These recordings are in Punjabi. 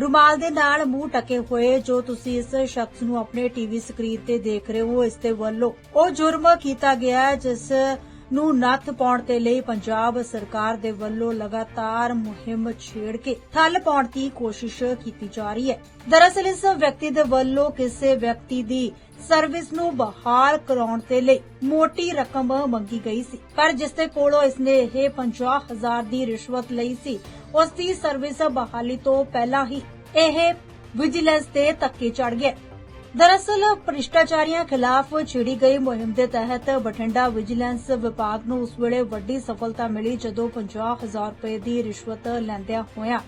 ਰੁਮਾਲ ਦੇ ਨਾਲ ਮੂੰਹ ਟਕੇ ਹੋਏ ਜੋ ਤੁਸੀਂ ਇਸ ਸ਼ਖਸ ਨੂੰ ਆਪਣੇ ਟੀਵੀ ਸਕਰੀਨ ਤੇ ਦੇਖ ਰਹੇ ਹੋ, ਇਸ ਦੇ ਵੱਲੋਂ ਉਹ ਜੁਰਮ ਕੀਤਾ ਗਿਆ ਜਿਸ ਨੂੰ ਨੱਥ ਪਾਉਣ ਦੇ ਲਈ ਪੰਜਾਬ ਸਰਕਾਰ ਦੇ ਵੱਲੋਂ ਲਗਾਤਾਰ ਮੁਹਿੰਮ ਛੇੜ ਕੇ ਥੱਲ ਪਾਉਣ ਦੀ ਕੋਸ਼ਿਸ਼ ਕੀਤੀ ਜਾ ਰਹੀ ਹੈ। ਦਰਅਸਲ ਇਸ ਵਿਅਕਤੀ ਦੇ ਵੱਲੋਂ ਕਿਸੇ ਵਿਅਕਤੀ ਦੀ ਸਰਵਿਸ ਨੂੰ ਬਹਾਲ ਕਰਾਉਣ ਦੇ ਲਈ ਮੋਟੀ ਰਕਮ ਮੰਗੀ ਗਈ ਸੀ, ਪਰ ਜਿਸ ਦੇ ਕੋਲੋਂ ਇਸਨੇ ਇਹ 50000 ਦੀ ਰਿਸ਼ਵਤ ਲਈ ਸੀ, ਉਸ ਦੀ ਸਰਵਿਸ ਬਹਾਲੀ ਤੋਂ ਪਹਿਲਾਂ ਹੀ ਇਹ ਵਿਜੀਲੈਂਸ ਤੇ ਧੱਕੇ ਚੜ ਗਿਆ। ਦਰਅਸਲ, ਭ੍ਰਿਸ਼ਟਾਚਾਰੀਆਂ ਖਿਲਾਫ ਛਿੜੀ ਗਈ ਮੁਹਿੰਮ ਦੇ ਤਹਿਤ ਬਠਿੰਡਾ ਵਿਜੀਲੈਂਸ ਵਿਭਾਗ ਨੂੰ ਉਸ ਵੇਲੇ ਵੱਡੀ ਸਫਲਤਾ ਮਿਲੀ ਜਦੋਂ 50000 ਰੁਪਏ ਦੀ ਰਿਸ਼ਵਤ ਲੈਂਦਿਆਂ ਹੋਇਆਂ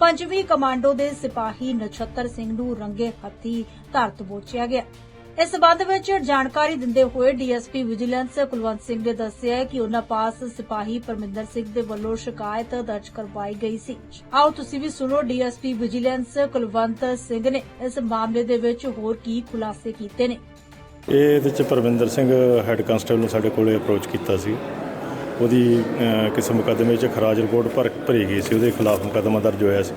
ਪੰਜਵੀਂ ਕਮਾਂਡੋ ਦੇ ਸਿਪਾਹੀ ਨਛੱਤਰ ਸਿੰਘ ਨੂੰ ਰੰਗੇ ਹੱਥੀ ਧਰਤ ਬੋਚਿਆ ਗਿਆ। ਇਸ ਸੰਬੰਧ ਵਿੱਚ ਜਾਣਕਾਰੀ ਦਿੰਦੇ ਹੋਏ ਡੀਐਸਪੀ ਵਿਜੀਲੈਂਸ ਕੁਲਵੰਤ ਸਿੰਘ ਨੇ ਦੱਸਿਆ ਕਿ ਉਹਨਾਂ ਪਾਸ ਸਿਪਾਹੀ ਪਰਮਿੰਦਰ ਸਿੰਘ ਦੇ ਵੱਲੋਂ ਸ਼ਿਕਾਇਤ ਦਰਜ ਕਰਵਾਈ ਗਈ ਸੀ। ਆਓ ਤੁਸੀਂ ਵੀ ਸੁਣੋ ਡੀਐਸਪੀ ਵਿਜੀਲੈਂਸ ਕੁਲਵੰਤ ਸਿੰਘ ਨੇ ਇਸ ਮਾਮਲੇ ਦੇ ਵਿੱਚ ਹੋਰ ਕੀ ਖੁਲਾਸੇ ਕੀਤੇ ਨੇ। ਇਹ ਇਹਦੇ ਚ ਪਰਵਿੰਦਰ ਸਿੰਘ ਹੈੱਡ ਕਾਂਸਟੇਬਲ ਨੇ ਸਾਡੇ ਕੋਲੇ ਅਪਰੋਚ ਕੀਤਾ ਸੀ। ਉਹਦੀ ਅਹ, ਕਿਸੇ ਮੁਕੱਦਮੇ 'ਚ ਖਰਾਜ ਰਿਪੋਰਟ ਭਰ ਭਰੀ ਗਈ ਸੀ। ਉਹਦੇ ਖਿਲਾਫ ਮੁਕੱਦਮਾ ਦਰਜ ਹੋਇਆ ਸੀ।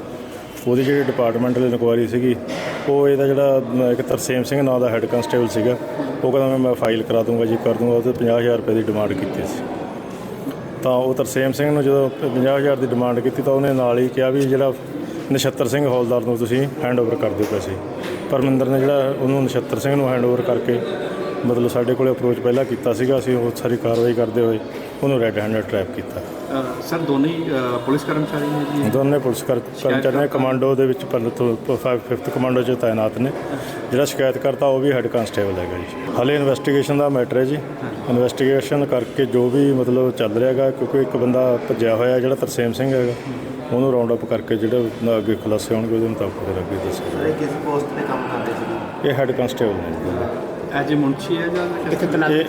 ਉਹਦੀ ਜਿਹੜੀ ਡਿਪਾਰਟਮੈਂਟਲ ਇਨਕੁਆਇਰੀ ਸੀਗੀ, ਉਹ ਇਹਦਾ ਜਿਹੜਾ ਇੱਕ ਤਰਸੇਮ ਸਿੰਘ ਨਾਂ ਦਾ ਹੈੱਡ ਕਾਂਸਟੇਬਲ ਸੀਗਾ, ਉਹ ਕਹਿੰਦਾ ਮੈਂ- ਮੈਂ ਫਾਈਲ ਕਰਾ ਦੂੰਗਾ ਜੀ, ਕਰ ਦੂੰਗਾ ਉਹਦੇ 50000 ਰੁਪਏ ਦੀ ਡਿਮਾਂਡ ਕੀਤੀ ਸੀ। ਤਾਂ ਉਹ ਤਰਸੇਮ ਸਿੰਘ ਨੂੰ ਜਦੋਂ 50000 ਦੀ ਡਿਮਾਂਡ ਕੀਤੀ ਤਾਂ ਉਹਨੇ ਨਾਲ ਹੀ ਕਿਹਾ ਵੀ ਜਿਹੜਾ ਨਛੱਤਰ ਸਿੰਘ ਹੌਲਦਾਰ ਨੂੰ ਤੁਸੀਂ ਹੈਂਡਓਵਰ ਕਰ ਦਿਓ ਪੈਸੇ। ਪਰਮਿੰਦਰ ਨੇ ਜਿਹੜਾ ਉਹਨੂੰ ਨਛੱਤਰ ਸਿੰਘ ਨੂੰ ਹੈਂਡਓਵਰ ਕਰਕੇ ਮਤਲਬ ਸਾਡੇ ਕੋਲੇ ਅਪਰੋਚ ਪਹਿਲਾਂ ਕੀਤਾ ਸੀਗਾ, ਅਸੀਂ ਉਹ ਸਾਰੀ ਕਾਰਵਾਈ ਕਰਦੇ ਹੋਏ ਉਹਨੂੰ ਰੈੱਡ ਹੈਂਡਡ ਟਰੈਪ ਕੀਤਾ। ਸਰ ਦੋਨੇ ਹੀ ਅ, ਪੁਲਿਸ ਕਰਮਚਾਰੀ ਨੇ ਜੀ? ਦੋਨੇ ਪੁਲਿਸ ਕਰ- ਕਰਮਚਾਰੀ ਨੇ ਕਮਾਂਡੋ ਦੇ ਵਿੱਚ ਪਹਿਲਾਂ ਤੋਂ 5th ਕਮਾਂਡੋ 'ਚ ਤਾਇਨਾਤ ਨੇ। ਜਿਹੜਾ ਸ਼ਿਕਾਇਤ ਕਰਤਾ ਉਹ ਵੀ ਹੈੱਡ ਕਾਂਸਟੇਬਲ ਹੈਗਾ ਜੀ। ਹਾਲੇ ਇਨਵੈਸਟੀਗੇਸ਼ਨ ਦਾ ਮੈਟਰ ਹੈ ਜੀ। ਇਨਵੈਸਟੀਗੇਸ਼ਨ ਕਰਕੇ ਜੋ ਵੀ ਮਤਲਬ ਚੱਲ ਰਿਹਾ ਹੈਗਾ ਕਿਉਂਕਿ ਇੱਕ ਬੰਦਾ ਭੱਜਿਆ ਹੋਇਆ ਜਿਹੜਾ ਤਰਸੇਮ ਸਿੰਘ ਹੈਗਾ ਉਹਨੂੰ ਰਾਉਂਡ ਅਪ ਕਰਕੇ ਜਿਹੜਾ ਅੱਗੇ ਖੁਲਾਸੇ ਹੋਣਗੇ ਉਹਦੇ ਮੁਤਾਬਕ ਫਿਰ ਅੱਗੇ ਦੱਸਿਆ ਇਹ ਕਿਸ ਪੋਸਟ ਤੇ ਕੰਮ ਕਰਦੇ ਸੀ। ਇਹ ਹੈੱਡ ਕਾਂਸਟੇਬਲ ਨੇ। ਐਜ ਏ ਮੁੰਸ਼ੀ ਹੈ ਜਾਂ ਇਹ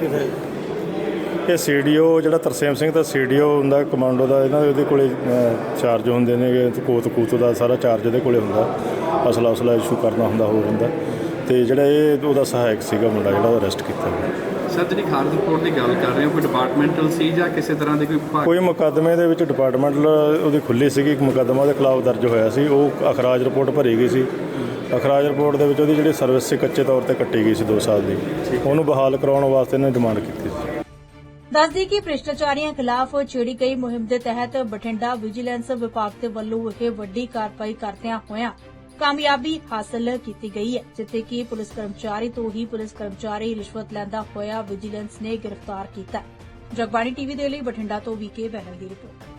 ਇਹ ਸੀਡੀਓ ਜਿਹੜਾ ਤਰਸੇਮ ਸਿੰਘ ਦਾ ਸੀਡੀਓ ਹੁੰਦਾ ਕਮਾਂਡੋ ਦਾ ਇਹਨਾਂ ਦੇ ਉਹਦੇ ਕੋਲੇ ਚਾਰਜ ਹੁੰਦੇ ਨੇ ਕੋਤ ਕੂਤ ਦਾ ਸਾਰਾ ਚਾਰਜ ਇਹਦੇ ਕੋਲੇ ਹੁੰਦਾ। ਅਸਲਾ ਉਸਲਾ ਇਸ਼ੂ ਕਰਨਾ ਹੁੰਦਾ ਹੋਰ ਹੁੰਦਾ। ਤੇ ਜਿਹੜਾ ਇਹ ਉਹਦਾ ਸਹਾਇਕ ਸੀਗਾ ਮੁੰਡਾ ਜਿਹੜਾ ਉਹ ਅਰੈਸਟ ਕੀਤਾ ਗਿਆ। ਸਰ ਜਿਹੜੀ ਖਾਰਜ ਰਿਪੋਰਟ ਦੀ ਗੱਲ ਕਰ ਰਹੇ ਹੋ ਕੋਈ ਡਿਪਾਰਟਮੈਂਟਲ ਸੀ ਜਾਂ ਕਿਸੇ ਤਰ੍ਹਾਂ ਦੇ ਕੋਈ ਵਿਭਾਗ ਕੋਈ ਮੁਕੱਦਮੇ ਦੇ ਵਿੱਚ ਡਿਪਾਰਟਮੈਂਟਲ ਉਹਦੀ ਖੁੱਲੀ ਸੀਗੀ ਇੱਕ ਮੁਕੱਦਮਾ ਦੇ ਖਿਲਾਫ ਦਰਜ ਹੋਇਆ ਸੀ ਉਹ ਅਖਰਾਜ ਰਿਪੋਰਟ ਭਰੀ ਗਈ ਸੀ। ਅਖਰਾਜ ਰਿਪੋਰਟ ਦੇ ਵਿੱਚ ਉਹਦੀ ਜਿਹੜੀ ਸਰਵਿਸ ਸੀ ਕੱਚੇ ਤੌਰ ਤੇ ਕੱਟੀ ਗਈ ਸੀ 2 ਸਾਲ ਦੀ। ਉਹਨੂੰ ਬਹਾਲ ਕਰਾਉਣ ਵਾਸਤੇ ਇਹਨੇ ਡਿਮਾਂਡ ਕੀਤੀ ਦੱਸਦੀ ਕਿ ਭ੍ਰਿਸ਼ਟਾਚਾਰੀਆਂ ਖਿਲਾਫ ਛੇੜੀ ਗਈ ਮੁਹਿੰਮ ਦੇ ਤਹਿਤ ਬਠਿੰਡਾ ਵਿਜੀਲੈਂਸ ਵਿਭਾਗ ਦੇ ਵੱਲੋਂ ਇਹ ਵੱਡੀ ਕਾਰਵਾਈ ਕਰਦਿਆਂ ਹੋਇਆਂ ਕਾਮਯਾਬੀ ਹਾਸਲ ਕੀਤੀ ਗਈ ਹੈ, ਜਿੱਥੇ ਕਿ ਪੁਲਿਸ ਕਰਮਚਾਰੀ ਤੋਂ ਹੀ ਪੁਲਿਸ ਕਰਮਚਾਰੀ ਰਿਸ਼ਵਤ ਲੈਂਦਾ ਹੋਇਆ ਵਿਜੀਲੈਂਸ ਨੇ ਗ੍ਰਿਫਤਾਰ ਕੀਤਾ। ਜਗਬਾਣੀ ਟੀਵੀ ਦੇ ਲਈ ਬਠਿੰਡਾ ਤੋਂ ਵੀਕੇ ਬਹਿਲ ਦੀ ਰਿਪੋਰਟ।